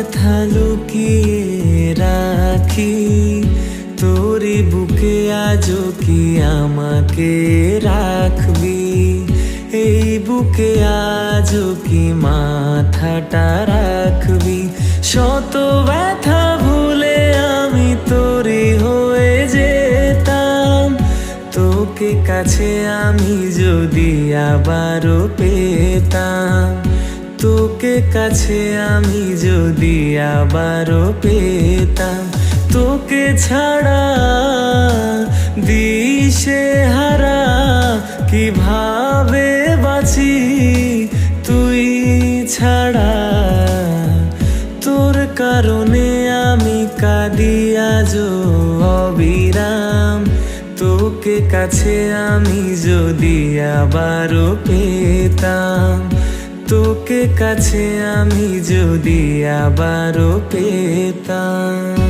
ব্যথা লুকিয়ে রাখি। তোর বুকে আজও কি আমাকে রাখবি? এই বুকে আজও কি মাথাটা রাখবি? শত ব্যথা ভুলে আমি তোর হয়ে যেতাম। তোকে কাছে আমি যদি আবারও পেতাম। তোকে কাছে আমি যদি আবারও পেতাম, তোকে ছাড়া দিশে হারা কীভাবে বাঁচি তুই ছাড়া? তোর কারণে আমি কাঁদি আজও অবিরাম, তোকে কাছে আমি যদি আবারও পেতাম তোকে কাছে আমি যদি আবারও পেতাম।